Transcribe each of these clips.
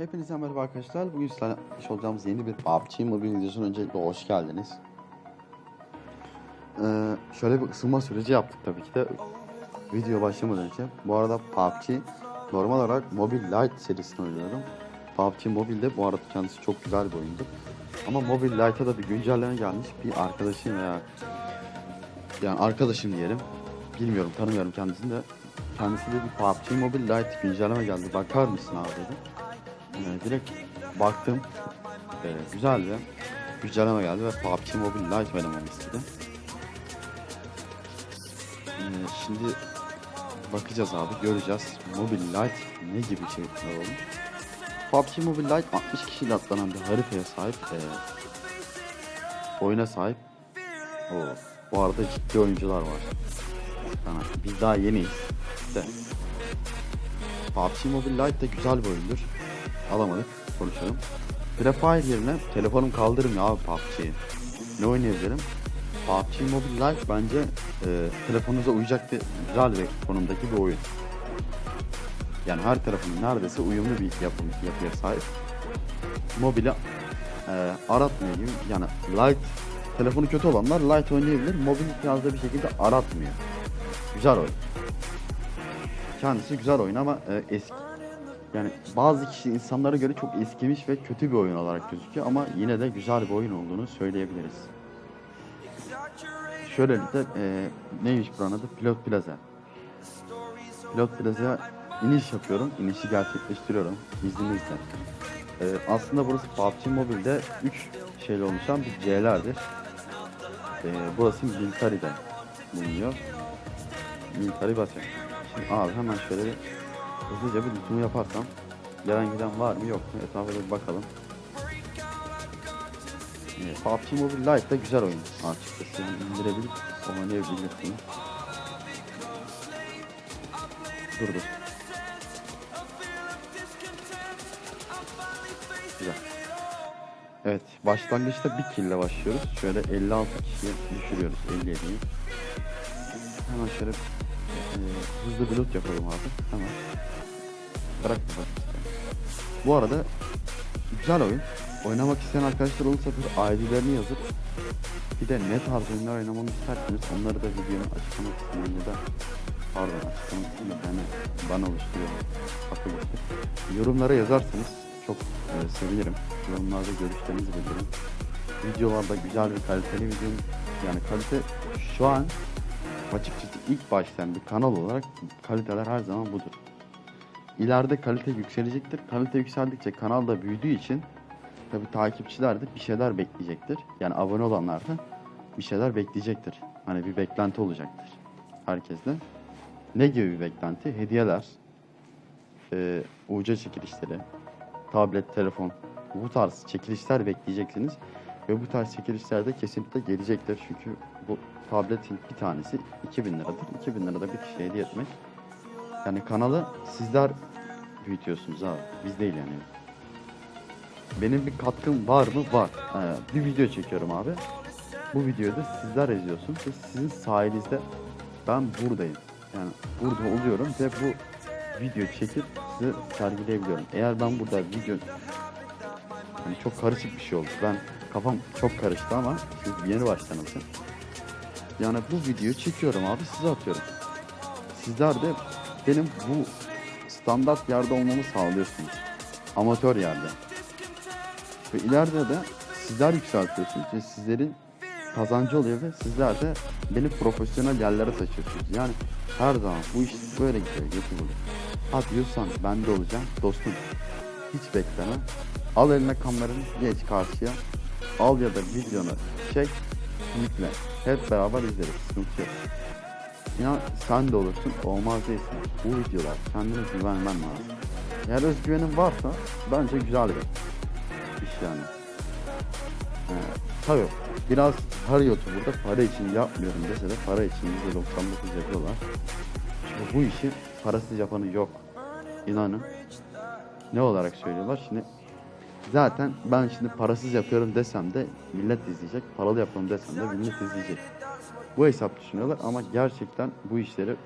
Hepinize merhaba arkadaşlar. Bugün sizlerle yapmış olacağımız yeni bir PUBG Mobile videosuna öncelikle hoş geldiniz. Ee, şöyle bir ısınma süreci yaptık tabii ki de video başlamadan önce. Bu arada PUBG normal olarak Mobile Lite serisini oynuyorum. PUBG Mobile'de bu arada kendisi çok güzel bir oyundu. Ama Mobile Lite'a da bir güncelleme gelmiş. Bir arkadaşım veya yani arkadaşım diyelim. Bilmiyorum tanımıyorum kendisini de. Kendisi de bir PUBG Mobile Lite güncelleme geldi. Bakar mısın abi dedi. Ee, direkt baktım. Ee, güzel bir güncelleme geldi ve PUBG Mobile Lite oynamamı istedi. Ee, şimdi bakacağız abi göreceğiz. Mobile Lite ne gibi içerikler olmuş. PUBG Mobile Lite 60 kişiyle atlanan bir haritaya sahip. ee, oyuna sahip. Oo, bu arada ciddi oyuncular var. Yani biz daha yeniyiz. De. PUBG Mobile Lite de güzel bir oyundur. Alamadık. Konuşalım. Free yerine telefonum kaldırmıyor abi PUBG'yi. Ne oynayabilirim? PUBG Mobile Lite bence e, telefonunuza uyacak bir güzel bir konumdaki bir oyun. Yani her tarafın neredeyse uyumlu bir yapım, yapıya sahip. Mobile e, aratmıyor. Yani Lite telefonu kötü olanlar Lite oynayabilir. Mobil cihazda bir şekilde aratmıyor. Güzel oyun. Kendisi güzel oyun ama e, eski yani bazı kişi insanlara göre çok eskimiş ve kötü bir oyun olarak gözüküyor ama yine de güzel bir oyun olduğunu söyleyebiliriz. Şöylelikle e, neymiş buranın adı? Pilot Plaza. Pilot Plaza'ya iniş yapıyorum. İnişi gerçekleştiriyorum. İzninizle. E, aslında burası PUBG Mobile'de 3 şeyle oluşan bir C'lerdir. E, burası Militari'de bulunuyor. Militari Base. Şimdi abi hemen şöyle bir hızlıca bir lütumu yaparsam gelen giden var mı yok mu etrafa bir bakalım. Evet, PUBG Mobile Lite de güzel oyun açıkçası yani indirebilip oynayabilirsiniz. Dur dur. Güzel. Evet başlangıçta bir kill ile başlıyoruz. Şöyle 56 kişiye düşürüyoruz 57'yi. Hemen şöyle e, hızlı bir loot yapalım abi. Hemen. Bırak. Bu arada güzel oyun. Oynamak isteyen arkadaşlar olursa bir ID'lerini yazıp bir de ne tarz oyunlar oynamamı isterseniz onları da videonun açıklama kısmında da pardon açıklama kısmında yani bana oluşturuyor. Akıl işte. Yorumlara yazarsanız çok e, sevinirim. Yorumlarda görüşlerinizi bildirin. Videolarda güzel bir kaliteli video yani kalite şu an açıkçası ilk başlayan bir kanal olarak kaliteler her zaman budur. İleride kalite yükselecektir. Kalite yükseldikçe kanal da büyüdüğü için tabi takipçiler de bir şeyler bekleyecektir. Yani abone olanlar da bir şeyler bekleyecektir. Hani bir beklenti olacaktır herkeste. Ne gibi bir beklenti? Hediyeler, e, UC çekilişleri, tablet, telefon bu tarz çekilişler bekleyeceksiniz. Ve bu tarz çekilişler de kesinlikle gelecektir. Çünkü bu tabletin bir tanesi 2000 liradır. 2000 lirada bir kişiye hediye etmek. Yani kanalı sizler büyütüyorsunuz abi. Biz değil yani. Benim bir katkım var mı? Var. Ee, bir video çekiyorum abi. Bu videoyu da sizler izliyorsunuz ve sizin sayenizde ben buradayım. Yani burada oluyorum ve bu video çekip size sergileyebiliyorum. Eğer ben burada video yani çok karışık bir şey oldu. Ben kafam çok karıştı ama siz yeni başlamışsın. Yani bu videoyu çekiyorum abi size atıyorum. Sizler de benim bu standart yerde olmamı sağlıyorsunuz. Amatör yerde. Ve ileride de sizler yükseltiyorsunuz ve sizlerin kazancı oluyor ve sizler de beni profesyonel yerlere taşıyorsunuz. Yani her zaman bu iş böyle gidiyor, YouTube'da. Ha diyorsan ben de olacağım dostum. Hiç bekleme. Al eline kameranı geç karşıya. Al ya da videonu çek. Yükle. Hep beraber izleriz. Sıkıntı yok. Ya sen de olursun olmaz değilsin. Bu videolar kendine güvenmen lazım. Eğer özgüvenin varsa bence güzel bir iş yani. Ee, tabii biraz her YouTuber'da para için yapmıyorum dese de para için %99 yapıyorlar. Çünkü bu işi parasız yapanı yok. İnanın. Ne olarak söylüyorlar? Şimdi zaten ben şimdi parasız yapıyorum desem de millet izleyecek. Paralı yapıyorum desem de millet izleyecek. Bu hesap düşünüyorlar ama gerçekten bu işleri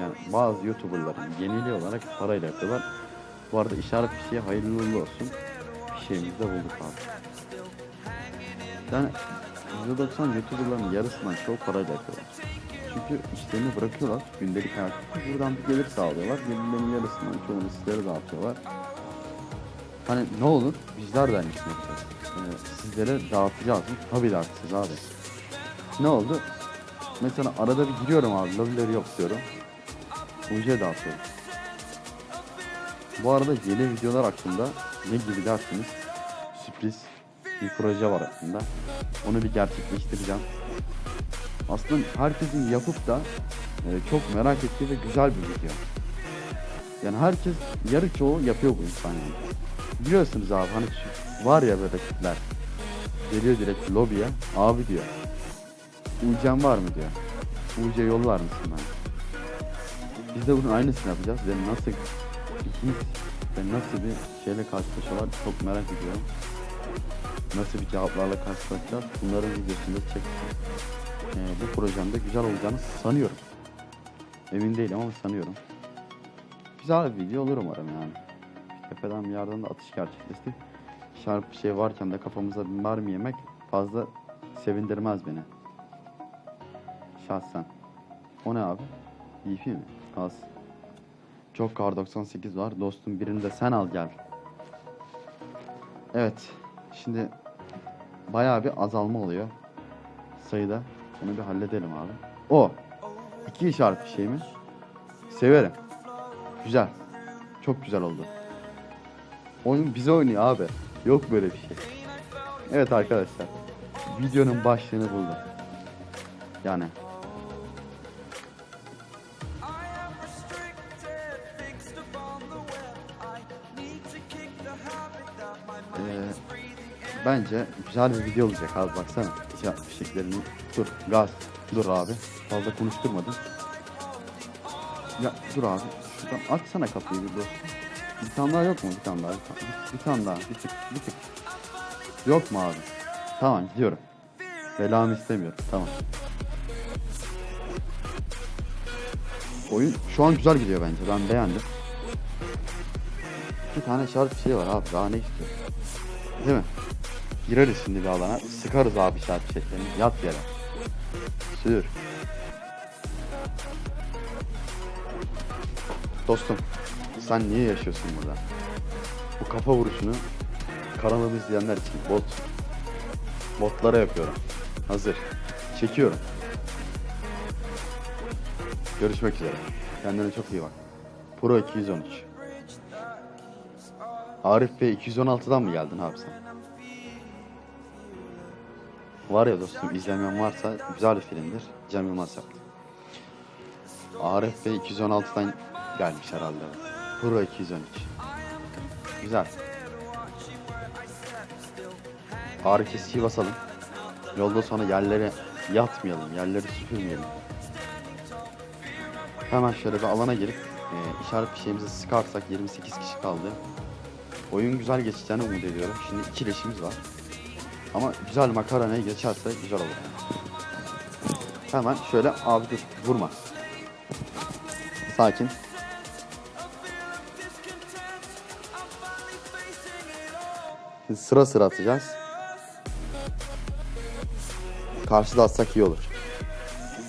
yani bazı YouTuber'ların yeniliği olarak parayla yapıyorlar. Bu arada işaret fişeği hayırlı uğurlu olsun. Fişeğimizi de bulduk abi. Yani %90 YouTuber'ların yarısından çok parayla yapıyorlar. Çünkü işlerini bırakıyorlar gündelik hayatta. Buradan bir gelir sağlıyorlar. Gelirlerin yarısından çoğunu sizlere dağıtıyorlar. Hani ne olur bizler de aynısını yapacağız. Ee, sizlere dağıtacağız mı? Tabii dağıtacağız abi. Ne oldu? Mesela arada bir giriyorum abi. Lobileri yok diyorum. UC dağıtıyorum. Bu arada yeni videolar hakkında ne gibi derseniz sürpriz bir proje var aslında. Onu bir gerçekleştireceğim. Aslında herkesin yapıp da e, çok merak ettiği ve güzel bir video. Yani herkes yarı çoğu yapıyor bu insan yani. Biliyorsunuz abi hani var ya böyle tipler. Geliyor direkt lobiye. Abi diyor. UC'm var mı diyor. UC yollar mısın bana? Biz de bunun aynısını yapacağız. Ve nasıl his ve nasıl bir şeyle karşılaşıyorlar çok merak ediyorum. Nasıl bir cevaplarla karşılaşacağız bunların videosunu çekeceğim. Ee, bu projemde güzel olacağını sanıyorum. Emin değilim ama sanıyorum. Güzel bir video olur umarım yani. Tepeden bir yerden de atış gerçekleşti. Şarp bir şey varken de kafamıza bir mermi yemek fazla sevindirmez beni. Şahsen. O ne abi? DP mi? Az. Çok kar 98 var. Dostum birini de sen al gel. Evet. Şimdi bayağı bir azalma oluyor. Sayıda. Onu bir halledelim abi. O. İki işaret bir şey mi? Severim. Güzel. Çok güzel oldu. Oyun bize oynuyor abi. Yok böyle bir şey. Evet arkadaşlar. Videonun başlığını buldum. Yani bence güzel bir video olacak abi baksana. Ya, fişeklerini dur gaz dur abi fazla konuşturmadın. Ya dur abi şuradan açsana kapıyı bir dostum. Bir tane daha yok mu bir tane daha bir bir tane daha bir tık bir tık. Yok mu abi? Tamam gidiyorum. Belamı istemiyorum tamam. Oyun şu an güzel gidiyor bence ben beğendim. İki tane şarj şey var abi daha ne istiyorsun? Değil mi? Gireriz şimdi bir alana. Sıkarız abi şarj fişeklerini. Yat yere. Sür. Dostum sen niye yaşıyorsun burada? Bu kafa vuruşunu kanalı izleyenler için bot botlara yapıyorum. Hazır. Çekiyorum. Görüşmek üzere. Kendine çok iyi bak. Pro 213. Arif Bey 216'dan mı geldin abi sen? Var ya dostum izlemeyen varsa güzel bir filmdir. Cem Yılmaz yaptı. Arif Bey 216'dan gelmiş herhalde. Pro 213. Güzel. Arif eskiyi basalım. Yolda sonra yerlere yatmayalım, yerleri süpürmeyelim. Hemen şöyle bir alana girip e, işaret fişeğimizi sıkarsak 28 kişi kaldı. Oyun güzel geçeceğini umut ediyorum. Şimdi iki leşimiz var. Ama güzel makarnaya geçerse güzel olur. Hemen şöyle abi dur vurma. Sakin. Sıra sıra atacağız. Karşıda atsak iyi olur.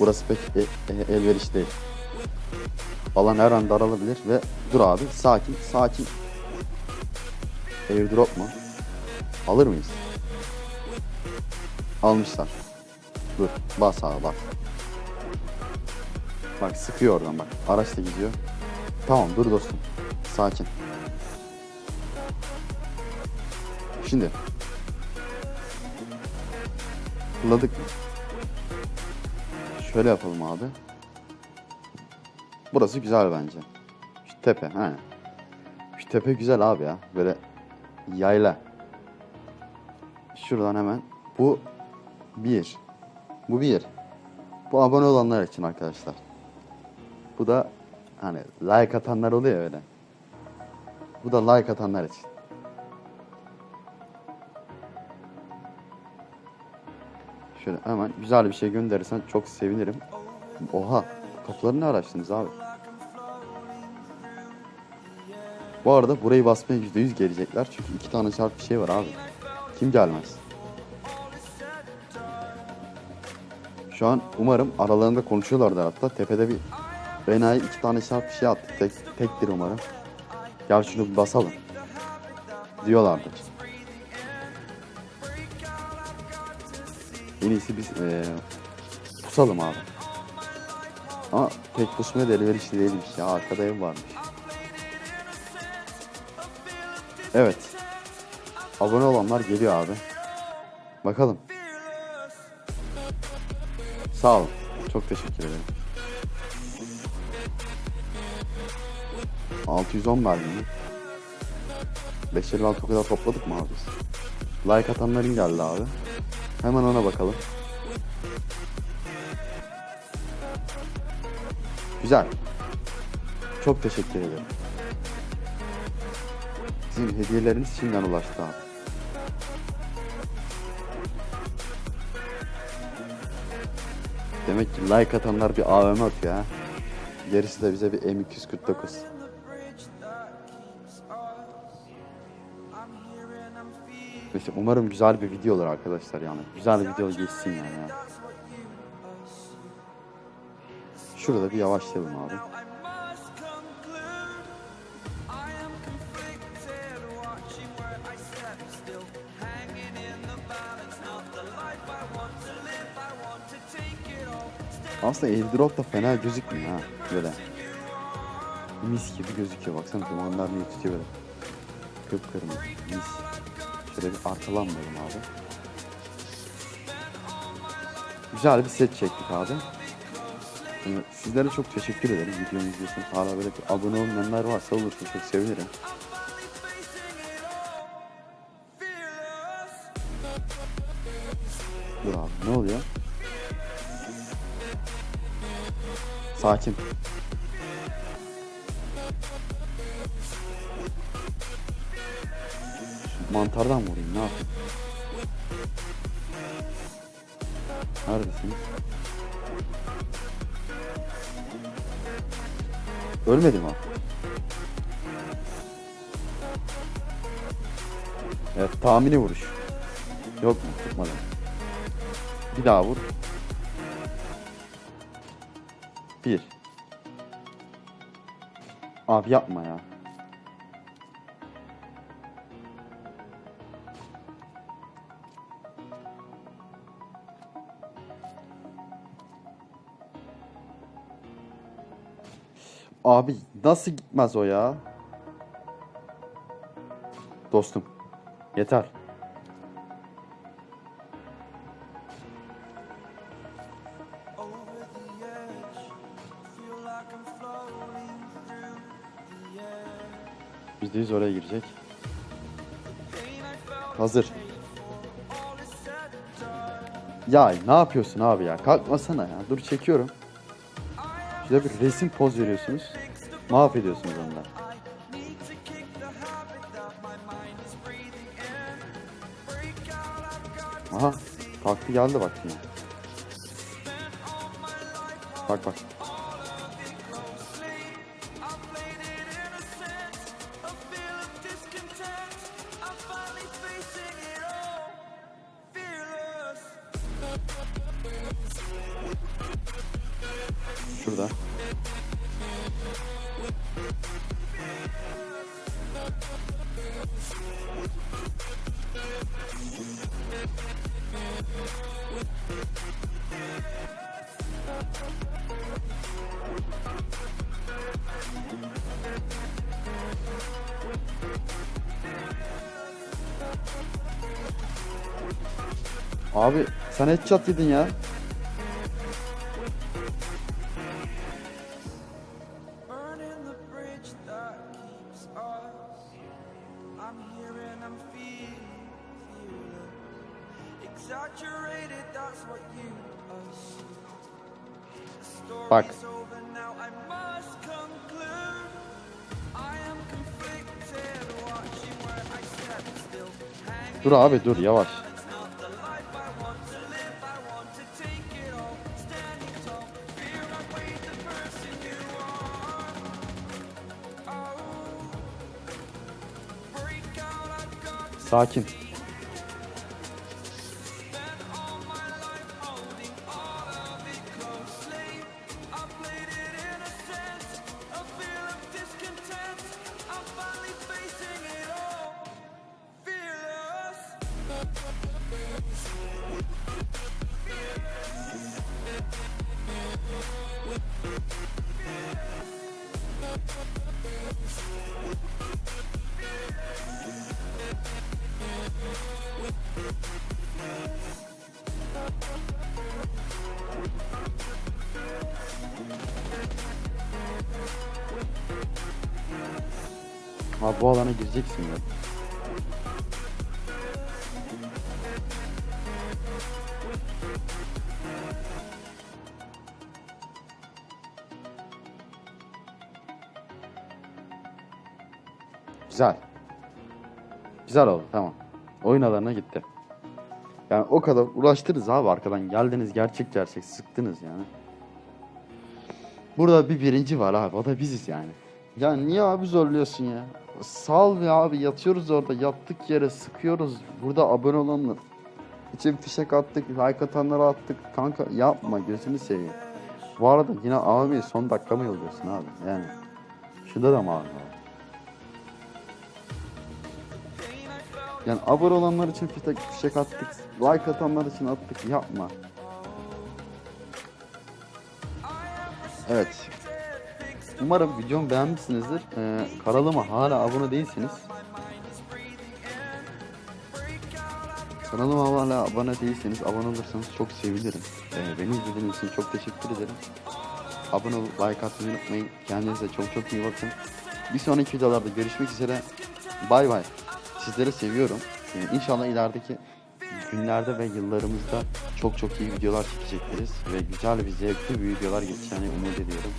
Burası pek e- e- elverişli değil. Alan her an daralabilir ve dur abi sakin sakin Airdrop mu? Alır mıyız? Almışlar. Dur. Bas abi bas. Bak sıkıyor oradan bak. Araç da gidiyor. Tamam dur dostum. Sakin. Şimdi. Fırladık mı? Şöyle yapalım abi. Burası güzel bence. Şu tepe. He. Şu tepe güzel abi ya. Böyle yayla. Şuradan hemen. Bu bir. Bu bir. Bu abone olanlar için arkadaşlar. Bu da hani like atanlar oluyor öyle. Bu da like atanlar için. Şöyle hemen güzel bir şey gönderirsen çok sevinirim. Oha kapıları ne araştınız abi? Bu arada burayı basmaya %100 gelecekler. Çünkü iki tane çarp bir şey var abi. Kim gelmez? Şu an umarım aralarında konuşuyorlardır hatta. Tepede bir Benay iki tane bir şey attı. Tek, tektir umarım. Gel şunu bir basalım. Diyorlardır. En iyisi biz eee pusalım abi. Ama tek pusmaya da elverişli değilmiş ya. Arkada ev varmış. Evet. Abone olanlar geliyor abi. Bakalım. Sağ olun. Çok teşekkür ederim. 610 verdi mi? 556 o kadar topladık mı abi? Like atanların geldi abi. Hemen ona bakalım. Güzel. Çok teşekkür ederim. Sizin hediyeleriniz şimdiden ulaştı abi. Demek ki like atanlar bir AVM atıyor ha. Gerisi de bize bir M249. Neyse umarım güzel bir video olur arkadaşlar yani. Güzel bir video geçsin yani. ya. Şurada bir yavaşlayalım abi. Aslında airdrop da fena gözükmüyor ha böyle. Mis gibi gözüküyor baksana dumanlar niye tutuyor böyle. Kıpkırmızı mis. Şöyle bir arkalanmayalım abi. Güzel bir set çektik abi. Sizlere çok teşekkür ederim videomu izliyorsun. Hala böyle bir abone olmayanlar varsa olursa çok sevinirim. Dur abi ne oluyor? Sakin. Mantardan vurayım ne yapayım? Neredesin? Ölmedi mi? Evet tahmini vuruş. Yok mu? Tutmadı. Bir daha vur. Bir. Abi yapma ya. Abi nasıl gitmez o ya? Dostum. Yeter. Yüzde yüz oraya girecek. Hazır. Ya ne yapıyorsun abi ya? Kalkmasana ya. Dur çekiyorum. Şöyle bir resim poz veriyorsunuz. Mahvediyorsunuz ondan. Aha. Kalktı geldi bak yine. Bak bak. Watching where I step still. Hanging Dur abi dur yavaş. Sakin. Bu alana gireceksin ya. Güzel. Güzel oldu tamam. Oyun alanına gitti. Yani o kadar ulaştınız abi arkadan geldiniz gerçek gerçek sıktınız yani. Burada bir birinci var abi o da biziz yani. Ya niye abi zorluyorsun ya? Sal be abi yatıyoruz orada yattık yere sıkıyoruz. Burada abone olanlar için fişek attık, like atanlara attık. Kanka yapma gözünü seveyim. Bu arada yine abi son dakika mı yolluyorsun abi? Yani şurada da mı abi? Yani abone olanlar için fişek, fişek attık, like atanlar için attık. Yapma. Evet. Umarım videomu beğenmişsinizdir. Ee, kanalıma hala abone değilseniz Kanalıma hala abone değilseniz abone olursanız çok sevinirim. Ee, beni izlediğiniz için çok teşekkür ederim. Abone olup like atmayı unutmayın. Kendinize çok çok iyi bakın. Bir sonraki videolarda görüşmek üzere. Bay bay. Sizleri seviyorum. Ee, inşallah ilerideki günlerde ve yıllarımızda çok çok iyi videolar çekecekleriz. Ve güzel bir zevkli videolar geçeceğini umut ediyorum.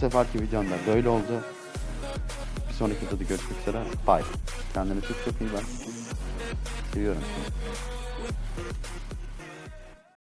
Seferki videomda böyle oldu. Bir sonraki videoda görüşmek üzere. Bye. Kendine çok çok iyi bak. Seviyorum seni.